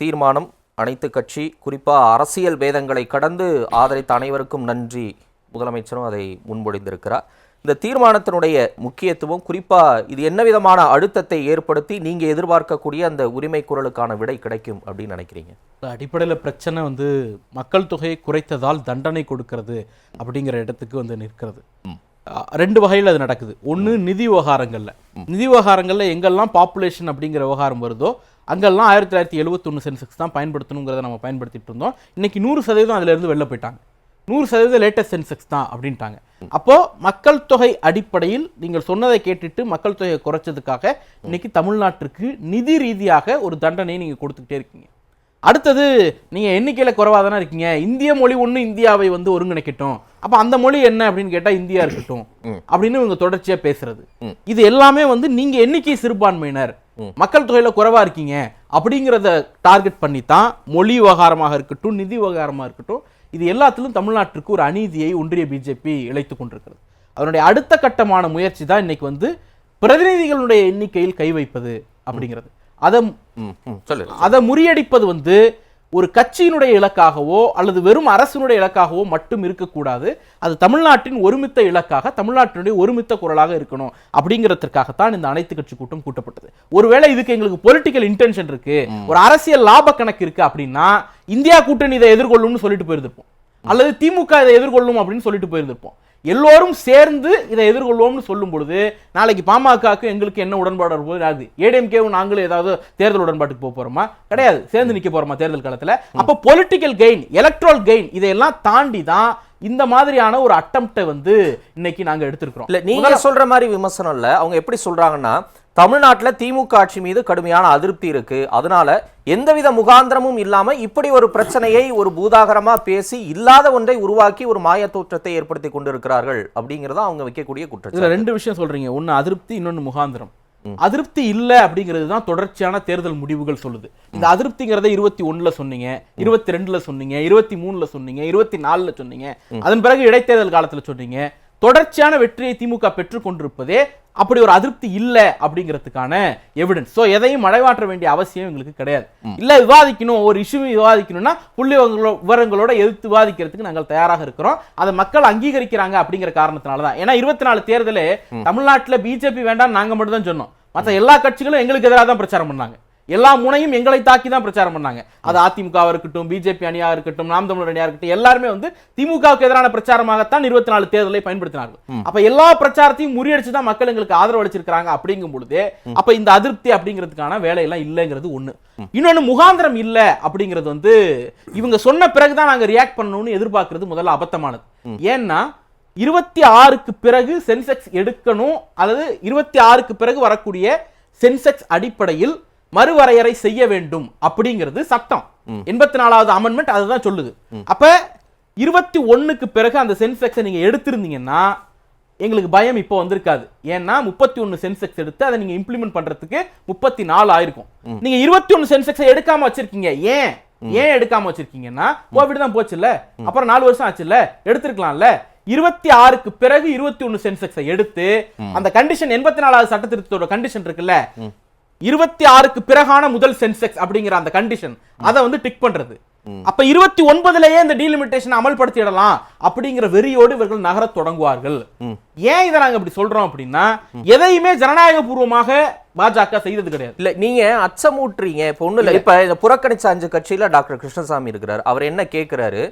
தீர்மானம். அனைத்து கட்சி குறிப்பாக அரசியல் பேதங்களை கடந்து ஆதரித்த அனைவருக்கும் நன்றி. முதலமைச்சரும் அதை முன்மொழிந்திருக்கிறார். இந்த தீர்மானத்தினுடைய முக்கியத்துவம் குறிப்பாக இது என்ன விதமான அழுத்தத்தை ஏற்படுத்தி நீங்கள் எதிர்பார்க்கக்கூடிய அந்த உரிமை குரலுக்கான விடை கிடைக்கும் அப்படின்னு நினைக்கிறீங்க? அடிப்படையில் பிரச்சனை வந்து மக்கள் தொகையை குறைத்ததால் தண்டனை கொடுக்கிறது அப்படிங்கிற இடத்துக்கு வந்து நிற்கிறது. ரெண்டு வகையில் அது நடக்குது. ஒன்று நிதி விவகாரங்களில். நிதி விவகாரங்களில் எங்கெல்லாம் பாப்புலேஷன் அப்படிங்கிற விவகாரம் வருதோ அங்கெல்லாம் ஆயிரத்தி தொள்ளாயிரத்தி எழுபத்தொன்று சென்செக்ஸ் தான் பயன்படுத்தணுங்கிறத நம்ம பயன்படுத்திட்டு இருந்தோம். இன்னைக்கு நூறு சதவீதம் அதுல இருந்து வெளில போயிட்டாங்க. நூறு சதவீதம் லேட்டஸ்ட் சென்செக்ஸ் தான் அப்படின்ட்டாங்க. அப்போ மக்கள் தொகை அடிப்படையில் நீங்கள் சொன்னதை கேட்டுட்டு மக்கள் தொகையை குறைச்சதுக்காக இன்னைக்கு தமிழ்நாட்டிற்கு நிதி ரீதியாக ஒரு தண்டனையை நீங்க கொடுத்துக்கிட்டே இருக்கீங்க. அடுத்தது நீங்க எண்ணிக்கையில குறைவாக தானே இருக்கீங்க. இந்திய மொழி ஒண்ணு இந்தியாவை வந்து ஒருங்கிணைக்கட்டும். அப்ப அந்த மொழி என்ன அப்படின்னு கேட்டா இந்தியா இருக்கட்டும். அப்படின்னு இவங்க தொடர்ச்சியா பேசுறது. இது எல்லாமே வந்து நீங்க எண்ணிக்கை சிறுபான்மையினர். மக்கள் தொகையில குறைவா இருக்கீங்க. அப்படிங்கிறத டார்கெட் பண்ணி தான் மொழி விவகாரமாக இருக்கட்டும் நிதி விவகாரமாக இருக்கட்டும் இது எல்லாத்திலும் தமிழ்நாட்டிற்கு ஒரு அநீதியை ஒன்றிய பிஜேபி இழைத்து கொண்டிருக்கிறது. அதனுடைய அடுத்த கட்டமான முயற்சி தான் இன்னைக்கு வந்து பிரதிநிதிகளுடைய எண்ணிக்கையில் கை வைப்பது அப்படிங்கிறது. அதை அதை முறியடிப்பது வந்து ஒரு கட்சியினுடைய இலக்காகவோ அல்லது வெறும் அரசினுடைய இலக்காகவோ மட்டும் இருக்கக்கூடாது. அது தமிழ்நாட்டின் ஒருமித்த இலக்காக தமிழ்நாட்டினுடைய ஒருமித்த குரலாக இருக்கணும் அப்படிங்கிறதுக்காகத்தான் இந்த அனைத்து கட்சி கூட்டம் கூட்டப்பட்டது. ஒருவேளை இதுக்கு எங்களுக்கு பொலிட்டிக்கல் இன்டென்ஷன் இருக்கு ஒரு அரசியல் லாப கணக்கு இருக்கு அப்படின்னா இந்தியா கூட்டணி இதை எதிர்கொள்ளும்னு சொல்லிட்டு போயிருந்திருப்போம். அல்லது திமுக இதை எதிர்கொள்ளும் அப்படின்னு சொல்லிட்டு போயிருந்திருப்போம். எல்லோரும் சேர்ந்து இதை எதிர்கொள்வோம்னு சொல்லும் பொழுது நாளைக்கு பாமகவுக்கு எங்களுக்கு என்ன உடன்பாடு வரும்போது ஆகுது ஏடிஎம்கேவும் நாங்களும் ஏதாவது தேர்தல் உடன்பாட்டுக்கு போக போறோமா? கிடையாது. சேர்ந்து நிக்க போறோமா தேர்தல் காலத்துல அப்ப பொலிட்டிக்கல் கெயின் எலக்ட்ரல் கெயின் இதையெல்லாம் தாண்டி தான் இந்த மாதிரியான ஒரு அட்டம்ப்டை வந்து இன்னைக்கு நாங்க எடுத்திருக்கிறோம். இல்ல நீங்க சொல்ற மாதிரி விமர்சனம் இல்ல. அவங்க எப்படி சொல்றாங்கன்னா தமிழ்நாட்டுல திமுக ஆட்சி மீது கடுமையான அதிருப்தி இருக்கு. அதனால எந்தவித முகாந்திரமும் இல்லாம இப்படி ஒரு பிரச்சனையை ஒரு பூதாகரமா பேசி இல்லாத ஒன்றை உருவாக்கி ஒரு மாய தோற்றத்தை ஏற்படுத்தி கொண்டிருக்கிறார்கள் அப்படிங்கறத அவங்க வைக்கக்கூடிய குற்றச்சாட்டு. ரெண்டு விஷயம் சொல்றீங்க. ஒன்னு அதிருப்தி இன்னொன்னு முகாந்திரம். அதிருப்தி இல்ல அப்படிங்கிறது தான் தொடர்ச்சியான தேர்தல் முடிவுகள் சொல்லுது. இந்த அதிருப்திங்கிறத இருபத்தி ஒண்ணுல சொன்னீங்க இருபத்தி ரெண்டுல சொன்னீங்க இருபத்தி மூணுல சொன்னீங்க இருபத்தி நாலுல சொன்னீங்க. அதன் பிறகு இடைத்தேர்தல் காலத்துல சொன்னீங்க. தொடர்ச்சியான வெற்றியை திமுக பெற்றுக் கொண்டிருப்பதே அப்படி ஒரு அதிருப்தி இல்ல அப்படிங்கிறதுக்கான எவிடன்ஸ் சோ எதையும் மடைமாற்ற வேண்டிய அவசியம் எங்களுக்கு கிடையாது. இல்ல விவாதிக்கணும். ஒரு இஷ்யூ விவாதிக்கணும்னா புள்ளி விவரங்களோ- விவரங்களோட எதிர்த்து விவாதிக்கிறதுக்கு நாங்கள் தயாராக இருக்கிறோம். அதை மக்கள் அங்கீகரிக்கிறாங்க அப்படிங்கிற காரணத்தினால தான் ஏன்னா இருபத்தி நாலு தேர்தலே தமிழ்நாட்டுல பிஜேபி வேண்டாம் நாங்க மட்டும் தான் சொன்னோம். மற்ற எல்லா கட்சிகளும் எங்களுக்கு எதிராக தான் பிரச்சாரம் பண்ணாங்க. எல்லா முனையும் எங்களை தாக்கி தான் பிரச்சாரம் பண்ணாங்க. அது அதிமுக இருக்கட்டும் பிஜேபி அணியா இருக்கட்டும் நாம் தமிழர் அணியா இருக்கட்டும் எல்லாருமே வந்து திமுகவுக்கு எதிரான பிரச்சாரமாகத்தான் இருபத்தி நாலு தேர்தலை பயன்படுத்தினார்கள். அப்ப எல்லா பிரச்சாரத்தையும் முறியடிச்சு தான் மக்கள் எங்களுக்கு ஆதரவு அளிச்சிருக்காங்க அப்படிங்கும் பொழுது அப்ப இந்த அதிருப்தி அப்படிங்கிறதுக்கான வேலையெல்லாம் இல்லைங்கிறது ஒண்ணு. இன்னொன்னு முகாந்திரம் இல்ல அப்படிங்கிறது வந்து இவங்க சொன்ன பிறகுதான் நாங்க ரியாக்ட் பண்ணணும்னு எதிர்பார்க்கிறது முதல்ல அபத்தமானது. ஏன்னா இருபத்தி ஆறுக்கு பிறகு சென்செக்ஸ் எடுக்கணும் அல்லது இருபத்தி ஆறுக்கு பிறகு வரக்கூடிய சென்செக்ஸ் அடிப்படையில் மறுவரையறை செய்ய வேண்டும் அப்படிங்கிறது சட்டம். எண்பத்தி நாலாவது அமெண்ட்மெண்ட் அதுதான் சொல்லுது. அப்ப இருபத்தி ஒண்ணுக்கு பிறகு அந்த சென்செக்ஸை நீங்க எடுத்திருந்தீங்கன்னா எங்களுக்கு பயம் இப்போ வந்திருக்காது. ஏன்னா முப்பத்தி ஒன்னு சென்செக்ஸ் எடுத்து அதை நீங்க இம்ப்ளிமெண்ட் பண்றதுக்கு முப்பத்தி நாலு ஆயிருக்கும் நீங்க இருபத்தி ஒன்னு சென்செக்ஸை எடுக்காம வச்சிருக்கீங்க. ஏன்? ஏன் எடுக்காம வச்சிருக்கீங்கன்னா கோவிட் தான் போச்சுல்ல? அப்புறம் நாலு வருஷம் ஆச்சுல்ல? எடுத்திருக்கலாம்ல? இருபத்தி ஆறுக்கு பிறகு இருபத்தி ஒன்னு சென்செக்ஸை எடுத்து அந்த கண்டிஷன் எண்பத்தி நாலாவது சட்ட திருத்தத்தோட கண்டிஷன் இருக்குல்ல இருபத்தி ஆறுக்கு பிறகான முதல் சென்செக்ஸ் அப்படிங்கிற அந்த கண்டிஷன் அதை வந்து டிக் பண்றது. அப்ப இருபத்தி ஒன்பதுலயே இந்த டீலிமிட்டேஷன் அமல்படுத்திடலாம் அப்படிங்கிற வெறியோடு இவர்கள் நகரத் தொடங்குவார்கள். ஏன் இதை நாங்க இப்படி சொல்றோம் அப்படின்னா எதையுமே ஜனநாயக பூர்வமாக பாஜக செய்தது கிடையாது. இல்ல நீங்க அச்சமூட்டுறீங்க. இப்ப ஒண்ணு இல்ல. இப்ப இந்த புறக்கணிச்ச அஞ்சு கட்சியில டாக்டர் கிருஷ்ணசாமி இருக்கிறார். அவர் என்ன கேக்குறாரு?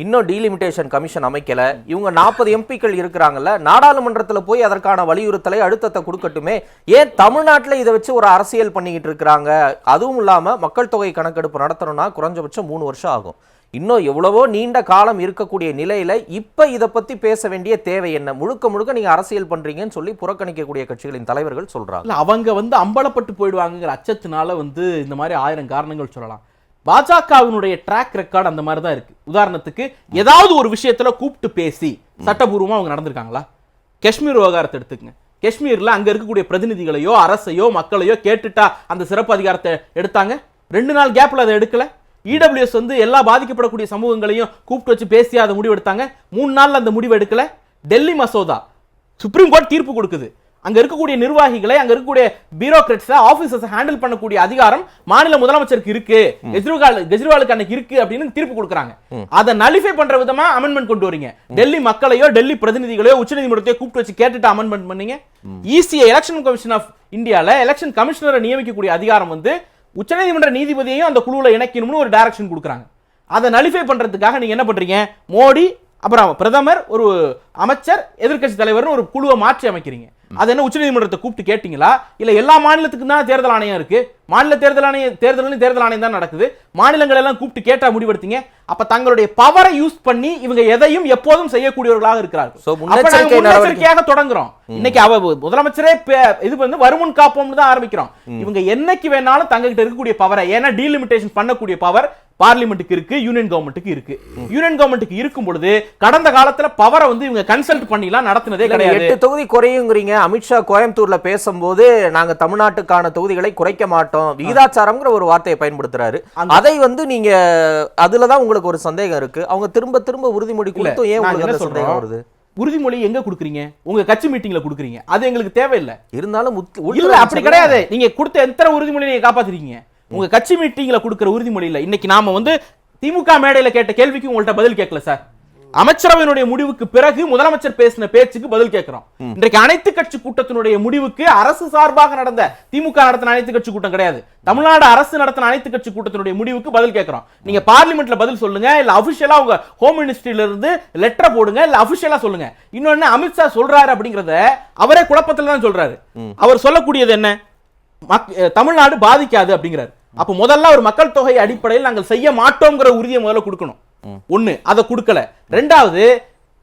இன்னும் டீலிமிட்டேஷன் கமிஷன் அமைக்கல. இவங்க நாற்பது எம்பிக்கள் இருக்கிறாங்கல்ல நாடாளுமன்றத்தில் போய் அதற்கான வலியுறுத்தலை அழுத்தத்தை கொடுக்கட்டுமே? ஏன் தமிழ்நாட்டில் இதை வச்சு ஒரு அரசியல் பண்ணிக்கிட்டு இருக்கிறாங்க? அதுவும் இல்லாமல் மக்கள் தொகை கணக்கெடுப்பு நடத்தணும்னா குறைஞ்சபட்சம் மூணு வருஷம் ஆகும். இன்னும் எவ்வளவோ நீண்ட காலம் இருக்கக்கூடிய நிலையில் இப்போ இதை பற்றி பேச வேண்டிய தேவை என்ன? முழுக்க முழுக்க நீங்கள் அரசியல் பண்ணுறீங்கன்னு சொல்லி புறக்கணிக்கக்கூடிய கட்சிகளின் தலைவர்கள் சொல்கிறாங்க அவங்க வந்து அம்பலப்பட்டு போயிடுவாங்கங்கிற அச்சத்தினால வந்து இந்த மாதிரி ஆயிரம் காரணங்கள் சொல்லலாம். பாஜகவினுடைய ட்ராக் ரெக்கார்ட் அந்த மாதிரி தான் இருக்கு. உதாரணத்துக்கு ஏதாவது ஒரு விஷயத்துல கூப்பிட்டு பேசி சட்டபூர்வமாக அவங்க நடந்திருக்காங்களா? காஷ்மீர் விவகாரத்தை எடுத்துக்கங்க. காஷ்மீரில் அங்கே இருக்கக்கூடிய பிரதிநிதிகளையோ அரசையோ மக்களையோ கேட்டுட்டா அந்த சிறப்பு அதிகாரத்தை எடுத்தாங்க? ரெண்டு நாள் கேப்பில் அதை எடுக்கல. இடபிள்யூஎஸ் வந்து எல்லா பாதிக்கப்படக்கூடிய சமூகங்களையும் கூப்பிட்டு வச்சு பேசி அதை முடிவு எடுத்தாங்க மூணு நாளில் அந்த முடிவு எடுக்கல. டெல்லி மசோதா சுப்ரீம் கோர்ட் தீர்ப்பு கொடுக்குது. அங்க இருக்கக்கூடிய நிர்வாகிகளை அங்க இருக்கக்கூடிய பியூரோக்ராட்ஸ் ஆபீசர்ஸ் ஹேண்டில் பண்ணக்கூடிய அதிகாரம் மாநில முதலமைச்சருக்கு இருக்கு. கெஜ்ரிவால் கெஜ்ரிவாலுக்கு அன்னைக்கு இருக்கு அப்படின்னு தீர்ப்பு கொடுக்குறாங்க. அதை நலிஃபை பண்ற விதமா அமெண்ட்மெண்ட் கொண்டு வரீங்க. டெல்லி மக்களையோ டெல்லி பிரதிநிதிகளையோ உச்சநீதிமன்றத்தையோ கூப்பிட்டு வச்சு கேட்டுட்டு அமெண்ட்மெண்ட் பண்ணீங்க. ஈஸியா எலெக்ஷன் கமிஷன் ஆஃப் இந்தியால எலெக்ஷன் கமிஷனரை நியமிக்கக்கூடிய அதிகாரம் வந்து உச்சநீதிமன்ற நீதிபதியையும் அந்த குழுவுல இணைக்கணும்னு ஒரு டைரக்ஷன் கொடுக்குறாங்க. அதை நலிஃபை பண்றதுக்காக நீங்க என்ன பண்றீங்க? மோடி அப்புறம் பிரதமர் ஒரு அமைச்சர் எதிர்க்கட்சி தலைவர்னு ஒரு குழுவை மாற்றி அமைக்கிறீங்க. அது என்ன உச்சநீதிமன்றத்தை கூப்பிட்டு கேட்டீங்களா? இல்ல எல்லா மாநிலத்துக்கும் தான் தேர்தல் ஆணையம் இருக்கு? மாநில தேர்தல் ஆணையம் தேர்தலும் தேர்தல் ஆணையம் தான் நடக்குது. மாநிலங்கள் எல்லாம் கூப்பிட்டு கேட்டா முடிவெடுத்தீங்க. அப்ப தங்களுடைய பவரை யூஸ் பண்ணி இவங்க எதையும் எப்போதும் செய்யக்கூடியவர்களாக இருக்கிறார்கள். முன்னெச்சரிக்கையாக தொடங்குறோம். இன்னைக்கு அவ முதலமைச்சரே இது வந்து வருமுன் காப்போம்னு தான் ஆரம்பிக்கிறோம். இவங்க என்னைக்கு வேணாலும் தங்ககிட்ட இருக்கக்கூடிய பவரை ஏன்னா டீலிமிட்டேஷன் பண்ணக்கூடிய பவர் பார்லிமெண்ட்டுக்கு இருக்கு யூனியன் கவர்மெண்ட்டுக்கு இருக்கு. யூனியன் கவர்மெண்ட்டுக்கு இருக்கும் பொழுது கடந்த காலத்துல பவரை வந்து இவங்க கன்சல்ட் பண்ணிலாம் நடத்தினதே கிடையாது. எட்டு தொகுதி குறையுங்கிறீங்க. அமித்ஷா கோயம்புத்தூர்ல பேசும்போது நாங்க தமிழ்நாட்டுக்கான தொகுதிகளை குறைக்க மாட்டோம். விகிதாச்சாரம்ங்கிற ஒரு வார்த்தையை பயன்படுத்துறாரு. அதை வந்து நீங்க அதுலதான் உங்களுக்கு ஒரு சந்தேகம் இருக்கு. அவங்க திரும்ப திரும்ப உறுதிமொழி கொடுத்தும் ஏன் உங்களுக்கு சந்தேகம் வருது? உறுதிமொழி எங்க கொடுக்குறீங்க? உங்க கட்சி மீட்டிங்ல கொடுக்குறீங்க. அது எங்களுக்கு தேவையில்லை. இருந்தாலும் அப்படி கிடையாது. நீங்க கொடுத்த எத்தனை உறுதிமொழி நீங்க காப்பாத்திருக்கீங்க? உங்க கட்சி மீட்டிங்ல கொடுக்கிற உறுதிமொழி இல்ல. இன்னைக்கு நாம வந்து திமுக மேடையில கேட்ட கேள்விக்கு உங்கள்ட்ட பதில் கேட்கல சார். அமைச்சரவையினுடைய முடிவுக்கு பிறகு முதலமைச்சர் பேசின பேச்சுக்கு பதில் கேட்கிறோம் இன்றைக்கு அனைத்து கட்சி கூட்டத்தினுடைய முடிவுக்கு அரசு சார்பாக நடந்த திமுக நடத்தின அனைத்து கட்சி கூட்டம் கிடையாது. தமிழ்நாடு அரசு நடத்தின அனைத்து கட்சி கூட்டத்தினுடைய முடிவுக்கு பதில் கேட்கிறோம் நீங்க பார்லிமெண்ட்ல பதில் சொல்லுங்க இல்ல அபிஷியலா உங்க ஹோம் மினிஸ்ட்ரியில இருந்து லெட்டர் போடுங்க இல்ல அபிஷியலா சொல்லுங்க. இன்னொன்னு அமித்ஷா சொல்றாரு அப்படிங்கறத அவரே குழப்பத்துல தான் சொல்றாரு அவர் சொல்லக்கூடியது என்ன? தமிழ்நாடு பாதிக்காது அப்படிங்கிறார். அப்ப முதல்ல ஒரு மக்கள் தொகை அடிப்படையில் நாங்கள் செய்ய மாட்டோம்ங்கிற உறுதியை முதல்ல கொடுக்கணும். ஒண்ணு அதை கொடுக்கல. ரெண்டாவது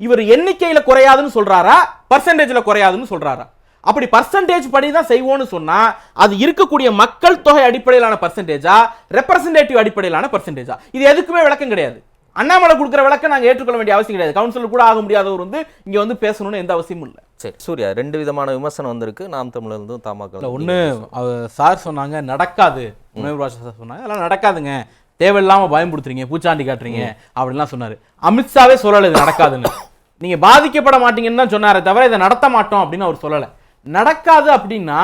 இவர் எண்ணிக்கையில குறையாதுன்னு சொல்றாரா? பர்சன்டேஜ்ல குறையாதுன்னு சொல்றாரா? அப்படி பர்சன்டேஜ் படி தான் செய்வோம்னு சொன்னா அது இருக்கக்கூடிய மக்கள் தொகை அடிப்படையிலான பர்சன்டேஜா ரெப்ரசன்டேட்டிவ் அடிப்படையிலான பர்சன்டேஜா இது எதுக்குமே விளக்கம் கிடையாது. அண்ணாமலை கொடுக்குற விளக்கம் நாங்க ஏற்றுக்கொள்ள வேண்டிய அவசியம் கிடையாது. கவுன்சிலர் கூட ஆக முடியாதவர் வந்து இங்க வந்து பேசணும்னு எந்த அவசியமும் இல்லை. சரி சூர்யா ரெண்டு விதமான விமர்சனம் வந்திருக்கு. நாம் தமிழர் இருந்தும் தமாக அவர் சார் சொன்னாங்க நடக்காது. ராஜா சார் சொன்னாங்க அதெல்லாம் நடக்காதுங்க. தேவையில்லாம பயன்படுத்துறீங்க பூச்சாண்டி காட்டுறீங்க. அப்படிலாம் சொன்னாரு. அமித்ஷாவே சொல்லல இது நடக்காதுன்னு. நீங்க பாதிக்கப்பட மாட்டீங்கன்னு தான் சொன்னாரே தவிர இதை நடத்த மாட்டோம் அப்படின்னு அவர் சொல்லல. நடக்காது அப்படின்னா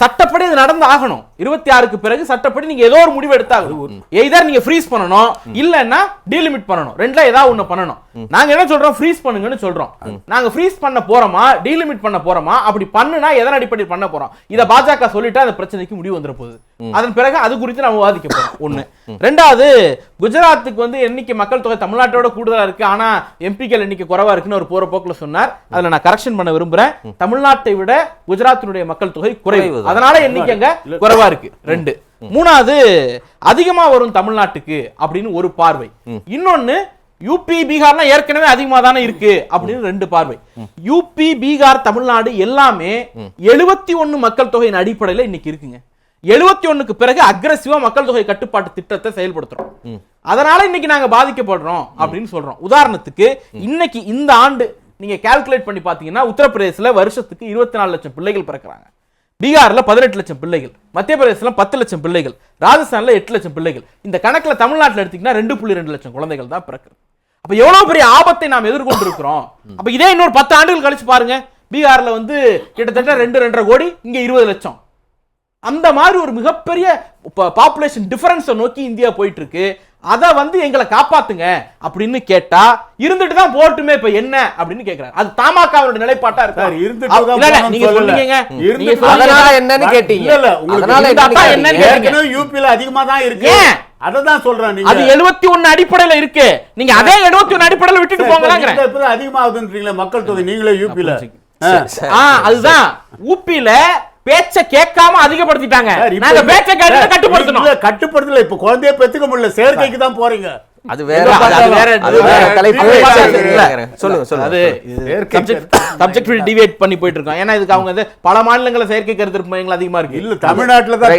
சட்டப்படி இது நடந்து ஆகணும். இருபத்தி ஆறுக்கு பிறகு சட்டப்படி நீங்க ஏதோ ஒரு முடிவு எடுத்தாகணும். எய்தர் நீங்க ஃப்ரீஸ் பண்ணணும். இல்லன்னா டீலிமிட் பண்ணணும். ரெண்டுல ஏதாவது ஒண்ணு பண்ணணும். நாங்க என்ன சொல்றோம்? ஃப்ரீஸ் பண்ணுங்கன்னு சொல்றோம். நாங்க ஃப்ரீஸ் பண்ண போறோமா? டீலிமிட் பண்ண போறோமா? அப்படி பண்ணுனா எதன் அடிப்படையில் பண்ண போறோம்? இத பாஜக சொல்லிட்டா அந்த பிரச்சனைக்கு முடிவு வந்துற போகுது. அதன் பிறகு அது குறித்து நம்ம விவாதிக்க போறோம். ஒண்ணு. ரெண்டாவது குஜராத்துக்கு வந்து எண்ணிக்கை மக்கள் தொகை தமிழ்நாட்டோட கூடுதலா இருக்கு? ஆனா எம்பிக்கள் எண்ணிக்கை குறைவா இருக்குன்னு ஒரு போற போக்குல சொன்னார் அதுல நான் கரெக்ஷன் பண்ண விரும்புறேன். தமிழ்நாட்டை விட குஜராத்தினுடைய மக்கள் தொகை குறைவு. அதனால எண்ணிக்கை அங்க குறைவா இருக்கு. ரெண்டு. மூணாவது அதிகமா வரும் தமிழ்நாட்டுக்கு அப்படின்னு ஒரு பார்வை. இன்னொன்னு யூபி பீகார்லாம் ஏற்கனவே அதிகமா தானே இருக்கு அப்படின்னு ரெண்டு பார்வை. யூபி பீகார் தமிழ்நாடு எல்லாமே எழுபத்தி ஒன்னு மக்கள் தொகையின் அடிப்படையில இன்னைக்கு இருக்குங்க. எழுபத்தி ஒண்ணுக்கு பிறகு அக்ரஸிவா மக்கள் தொகை கட்டுப்பாட்டு திட்டத்தை செயல்படுத்துறோம். அதனால இன்னைக்கு நாங்க பாதிக்கப்படுறோம் அப்படின்னு சொல்றோம். உதாரணத்துக்கு இன்னைக்கு இந்த ஆண்டு நீங்க கால்குலேட் பண்ணி பாத்தீங்கன்னா உத்தரப்பிரதேசல வருஷத்துக்கு இருபத்தி நாலு லட்சம் பிள்ளைகள் பிறக்கிறாங்க. பீகார்ல பதினெட்டு லட்சம் பிள்ளைகள் மத்திய பிரதேசல பத்து லட்சம் பிள்ளைகள் ராஜஸ்தான்ல எட்டு லட்சம் பிள்ளைகள். இந்த கணக்குல தமிழ்நாட்டுல எடுத்தீங்கன்னா ரெண்டு புள்ளி ரெண்டு லட்சம் குழந்தைகள் தான் பிறக்குது. அப்ப எவ்வளவு பெரிய ஆபத்தை நாம் எதிர்கொண்டு இருக்கிறோம் அப்ப இதே இன்னொரு பத்து ஆண்டுகள் கழிச்சு பாருங்க. பீகார்ல வந்து கிட்டத்தட்ட ரெண்டு ரெண்டரை கோடி இங்க இருபது லட்சம். அந்த மாதிரி ஒரு மிகப்பெரிய பாப்புலேஷன் டிஃபரன்ஸை நோக்கி இந்தியா போயிட்டு இருக்கு. அத வந்து எங்களை காப்பாத்துங்க அப்படின்னு கேட்டா இருந்துட்டு தான் போட்டுமே இப்ப என்ன அப்படின்னு கேக்குறாரு. அது தமாகாவோட நிலைப்பாட்டா இருக்கு? சார், இருந்துட்டு நீங்க. அதனால என்னன்னு கேட்டீங்க. இல்ல, உங்களுக்கு என்னன்னு யூபில அதிகமா தான் இருக்கு? அததான் சொல்றேன் நீங்க. அது 71 அடிப்படையில இருக்கு. நீங்க அதே 71 அடிப்படையில விட்டுட்டு போங்களாங்கறேன் இப்ப இப்பதான் அதிகமாகுதுன்றீங்களே மக்கள் தொகை நீங்களே யூபில ஆ அதுதான். ஊப்பில பேச்ச கேட்காம அதிகப்படுத்திட்டாங்க. நாங்க பேச்ச கேட்டு கட்டுப்படுத்தணும். கட்டுப்படுத்தல. இப்ப குழந்தைய பெத்துக்க முடியல. சேர்க்கைக்கு தான் போறீங்க. அது வேற அது வேற அது வேற தலைப்பு. சொல்லுங்க சொல்லுங்க அது செயற்கை சப்ஜெக்ட் டிவேட் பண்ணி போயிட்டு இருக்கோம் ஏன்னா இதுக்கு அவங்க வந்து பல மாநிலங்கள செயற்கை கருத்து மையங்கள் அதிகமா இருக்கு. இல்ல தமிழ்நாட்டுல தான்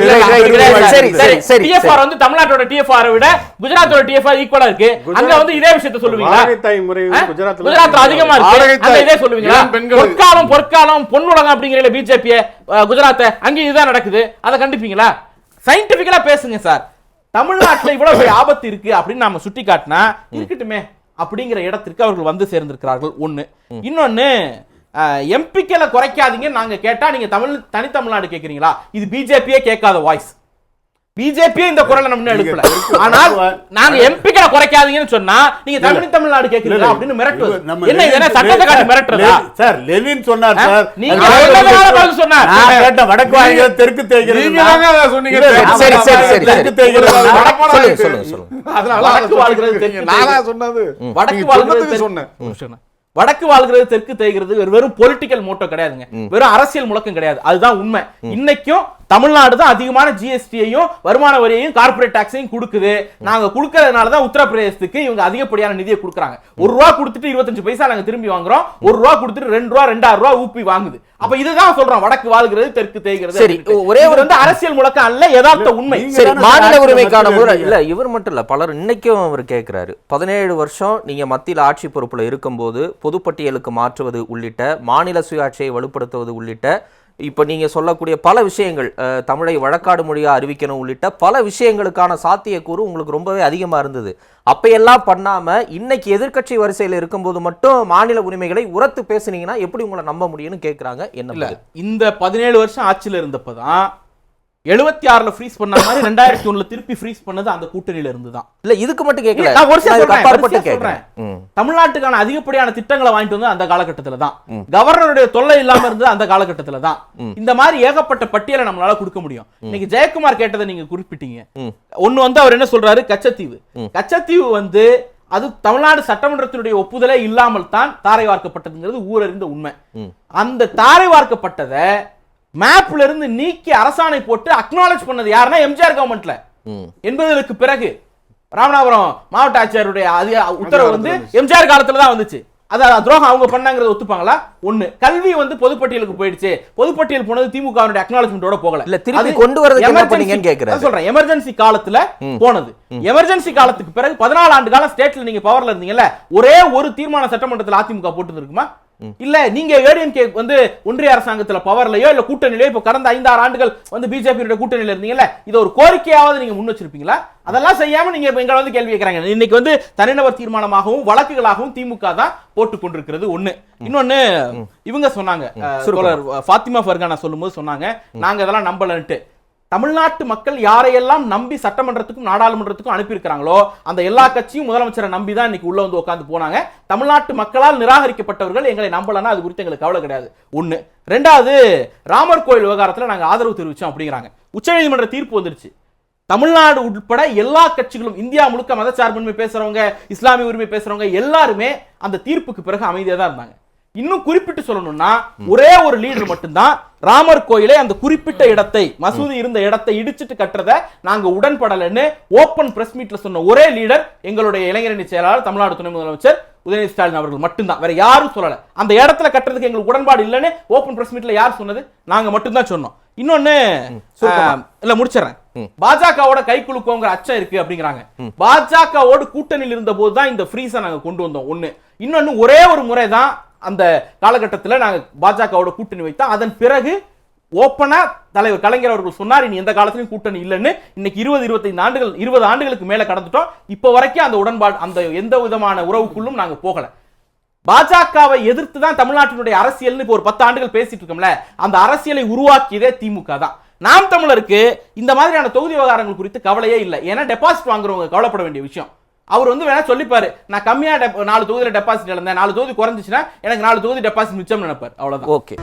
சரி. சரி, சரி, TFR வந்து தமிழ்நாட்டோட TFR விட குஜராத்தோட TFR ஈக்குவலா இருக்கு. அங்க வந்து இதே விஷயத்த சொல்லுவீங்களா? வாடகைத்தாய் முறை? குஜராத்ல குஜராத்ல அதிகமா இருக்கு. இதே சொல்லுவீங்களா? பொற்காலம் பொற்காலம் பொன்னுலகம் அப்படிங்கிற பிஜேபி குஜராத் அங்க இதுதான் நடக்குது. அதை கண்டிப்பீங்களா? சயின்டிபிக்கலா பேசுங்க சார். தமிழ்நாட்டில் இவ்வளவு பெரிய ஆபத்து இருக்கு அப்படின்னு நாம சுட்டி காட்டினா இருக்கட்டுமே அப்படிங்கிற இடத்திற்கு அவர்கள் வந்து சேர்ந்திருக்கிறார்கள். ஒண்ணு. இன்னொன்னு எம்பிக்களை குறைக்காதீங்க நாங்க கேட்டா நீங்க தமிழ் தனித்தமிழ்நாடு கேக்குறீங்களா? இது பிஜேபியே கேட்காத வாய்ஸ் பிஜேபியே இந்த குரலை நம்ம எழுப்பல ஆனால் நாங்க எம்பிக்களை குறைக்காதீங்கன்னு சொன்னா நீங்க தமிழ் தமிழ்நாடு கேக்குறீங்களா அப்படின்னு மிரட்டுவது நம்ம என்ன இது சட்டத்தை காட்டி மிரட்டுறதா சார் லெனின் சொன்னார்? சார் நீங்க சொன்னார்? நான் கேட்டேன் வடக்கு வாய்கள் தெற்கு தேய்கிறது நீங்க தாங்க அதை சொன்னீங்க. சரி சரி சரி தெற்கு தேய்கிறது சொல்லுங்க சொல்லுங்க. சொல்லுங்க அதனால வடக்கு வாழ்கிறது. தெற்கு நானா. சொன்னது வடக்கு வாழ்கிறது சொன்னேன். வடக்கு வாழ்கிறது தெற்கு தேய்கிறது வெறும் பொலிட்டிக்கல் மோட்டோ கிடையாதுங்க. வெறும் அரசியல் முழக்கம் கிடையாது. அதுதான் உண்மை. இன்னைக்கும் தமிழ்நாடு தான் அதிகமான ஜிஎஸ்டியையும் வருமான வரியையும் கார்ப்பரேட் டாக்ஸையும் கொடுக்குது. நாங்க கொடுக்கறதுனால தான் உத்தரப்பிரதேசத்துக்கு இவங்க அதிகப்படியான நிதியை கொடுக்குறாங்க. ஒரு ரூபா கொடுத்துட்டு இருபத்தஞ்சு பைசா நாங்க திரும்பி வாங்குறோம். ஒரு ரூபா கொடுத்துட்டு ரெண்டு ரூபா ரெண்டாயிரம் ரூபா ஊப்பி வாங்குது. அப்ப இதுதான் சொல்றோம். வடக்கு வாழ்கிறது தெற்கு தேய்கிறது சரி. ஒரே ஒரு- வந்து அரசியல் முழக்கம் அல்ல யதார்த்த உண்மை. சரி மாநில உரிமைக்கான முறை. இல்ல இவர் மட்டும் இல்ல பலர் இன்னைக்கும் அவர் கேட்கிறாரு பதினேழு வருஷம் நீங்க மத்தியில் ஆட்சி பொறுப்புல இருக்கும்போது பொதுப்பட்டியலுக்கு மாற்றுவது உள்ளிட்ட மாநில சுயாட்சியை வலுப்படுத்துவது உள்ளிட்ட இப்ப நீங்க சொல்லக்கூடிய பல விஷயங்கள் தமிழை வழக்காடு மொழியா அறிவிக்கணும் உள்ளிட்ட பல விஷயங்களுக்கான சாத்தியக்கூறு உங்களுக்கு ரொம்பவே அதிகமா இருந்தது அப்பையெல்லாம் பண்ணாம இன்னைக்கு எதிர்க்கட்சி வரிசையில் இருக்கும்போது மட்டும் மாநில உரிமைகளை உரத்து பேசுனீங்கன்னா எப்படி உங்களை நம்ப முடியும்னு கேக்குறாங்க என்ன? இந்த பதினேழு வருஷம் ஆட்சியில இருந்தப்பதான் எழுபத்தி ஆறுல ஃப்ரீஸ் பண்ண மாதிரி ரெண்டாயிரத்தி ஒண்ணுல திருப்பி ஃப்ரீஸ் பண்ணது அந்த கூட்டணியில இருந்து தான் இல்ல இதுக்கு மட்டும் கேட்கல நான் இதுக்கு சொல்றேன். தமிழ்நாட்டுக்கான அதிகப்படியான திட்டங்களை வாங்கிட்டு வந்து அந்த காலகட்டத்துல தான். கவர்னருடைய தொல்லை இல்லாம இருந்தது அந்த காலகட்டத்துல தான். இந்த மாதிரி ஏகப்பட்ட பட்டியலை நம்மளால கொடுக்க முடியும். இன்னைக்கு ஜெயக்குமார் கேட்டதை நீங்க குறிப்பிட்டீங்க. ஒண்ணு வந்து அவர் என்ன சொல்றாரு? கச்சத்தீவு. கச்சத்தீவு வந்து அது தமிழ்நாடு சட்டமன்றத்தினுடைய ஒப்புதலே இல்லாமல் தான் தாரை வார்க்கப்பட்டதுங்கிறது ஊரறிந்த உண்மை. அந்த தாரை வார்க்கப்பட்டதை மேப்ல இருந்து நீக்கி அரசாணை போட்டு அக்னாலேஜ் பண்ணது யாருன்னா எம்ஜிஆர் கவர்மெண்ட்ல. எண்பதுகளுக்கு பிறகு ராமநாதபுரம் மாவட்ட ஆட்சியருடைய அதிக உத்தரவு வந்து எம்ஜிஆர் காலத்துல தான் வந்துச்சு. அது துரோகம் அவங்க பண்ணாங்கிறத ஒத்துப்பாங்களா? ஒண்ணு. கல்வி வந்து பொதுப்பட்டியலுக்கு போயிடுச்சு. பொதுப்பட்டியல் போனது திமுக அக்னாலஜ்மெண்டோட போகல. இல்ல, திருப்பி அது கொண்டு வரதுக்கு என்ன emergency- பண்ணீங்கன்னு கேக்குறாரு. அதான் சொல்றேன். எமர்ஜென்சி காலத்துல போனது. எமர்ஜென்சி காலத்துக்கு பிறகு பதினாலு ஆண்டு காலம் ஸ்டேட்ல நீங்க பவர்ல இருந்தீங்கல்ல ஒரே ஒரு தீர்மான சட்டமன்றத்துல அதிமுக போட்டு இருக்குமா இல்ல நீங்க ஏடிஎம்கே வந்து ஒன்றிய அரசாங்கத்துல பவர்லயோ இல்ல கூட்டணியிலயோ இப்ப கடந்த ஐந்தாறு ஆண்டுகள் வந்து பிஜேபி கூட்டணியில இருந்தீங்கல்ல இது ஒரு கோரிக்கையாவது நீங்க முன் வச்சிருப்பீங்களா? அதெல்லாம் செய்யாம நீங்க இப்ப எங்களை வந்து கேள்வி கேட்கறாங்க இன்னைக்கு வந்து தனிநபர் தீர்மானமாகவும் வழக்குகளாகவும் திமுக தான் போட்டு கொண்டிருக்கிறது ஒண்ணு. இன்னொன்னு இவங்க சொன்னாங்க ஃபாத்திமா ஃபர்கானா சொல்லும்போது சொன்னாங்க நாங்க இதெல்லாம் நம்பலன்ட்டு. தமிழ்நாட்டு மக்கள் யாரையெல்லாம் நம்பி சட்டமன்றத்துக்கும் நாடாளுமன்றத்துக்கும் அனுப்பியிருக்கிறாங்களோ அந்த எல்லா கட்சியும் முதலமைச்சரை நம்பி தான் இன்னைக்கு உள்ள வந்து உட்காந்து போனாங்க. தமிழ்நாட்டு மக்களால் நிராகரிக்கப்பட்டவர்கள் எங்களை நம்பலன்னா அது குறித்து எங்களுக்கு கவலை கிடையாது. ஒண்ணு. ரெண்டாவது ராமர் கோயில் விவகாரத்துல நாங்க ஆதரவு தெரிவித்தோம் அப்படிங்கிறாங்க. உச்சநீதிமன்ற தீர்ப்பு வந்துருச்சு. தமிழ்நாடு உட்பட எல்லா கட்சிகளும் இந்தியா முழுக்க மதச்சார்பின்மை பேசுறவங்க இஸ்லாமிய உரிமை பேசுறவங்க எல்லாருமே அந்த தீர்ப்புக்கு பிறகு அமைதியாக தான் இருந்தாங்க. இன்னும் குறிப்பிட்டு சொல்லணும்னா ஒரே ஒரு லீடர் மட்டும்தான் ராமர் கோயிலை அந்த குறிப்பிட்ட இடத்தை மசூதி இருந்த இடத்தை இடிச்சிட்டு கட்டுறத நாங்க உடன்படலைன்னு ஓபன் பிரஸ் மீட்ல சொன்ன ஒரே லீடர் எங்களுடைய இளைஞரணி செயலாளர் தமிழ்நாடு துணை முதலமைச்சர் உதயநிதி ஸ்டாலின் அவர்கள் மட்டும்தான். வேற யாரும் சொல்லல. அந்த இடத்துல கட்டுறதுக்கு எங்களுக்கு உடன்பாடு இல்லைன்னு ஓபன் பிரஸ் மீட்ல யார் சொன்னது? நாங்க மட்டும்தான் சொன்னோம். இன்னொன்னு இல்ல முடிச்சிடறேன். பாஜகவோட கை குலுக்கோங்கிற அச்சம் இருக்கு அப்படிங்கிறாங்க. பாஜகவோடு கூட்டணியில் இருந்த போது தான் இந்த ஃப்ரீஸை நாங்க கொண்டு வந்தோம். ஒண்ணு. இன்னொன்னு ஒரே ஒரு முறை தான் அந்த காலகட்டத்தில் நாங்கள் பாஜகவோட கூட்டணி வைத்தோம் அதன் பிறகு ஓப்பனாக தலைவர் கலைஞர் அவர்கள் சொன்னார் இனி எந்த காலத்திலும் கூட்டணி இல்லைன்னு இன்னைக்கு இருபது இருபத்தைந்து ஆண்டுகள் இருபது ஆண்டுகளுக்கு மேலே கடந்துட்டோம். இப்போ வரைக்கும் அந்த உடன்பாடு அந்த எந்த விதமான உறவுக்குள்ளும் நாங்கள் போகலை. பாஜகவை எதிர்த்து தான் தமிழ்நாட்டினுடைய அரசியல்னு இப்போ ஒரு பத்து ஆண்டுகள் பேசிட்டு இருக்கோம்ல அந்த அரசியலை உருவாக்கியதே திமுக தான். நாம் தமிழருக்கு இந்த மாதிரியான தொகுதி விவகாரங்கள் குறித்து கவலையே இல்லை. ஏன்னா டெபாசிட் வாங்குறவங்க கவலைப்பட வேண்டிய விஷயம். அவர் வந்து வேணா சொல்லிப்பாரு. நான் கம்மியா நாலு தொகுதியில் டெபாசிட் இழந்தேன். நாலு தொகுதி குறைஞ்சிச்சுன்னா எனக்கு நாலு தொகுதி டெபாசிட் மிச்சம் நினைப்பார். அவ்வளவுதான். ஓகே.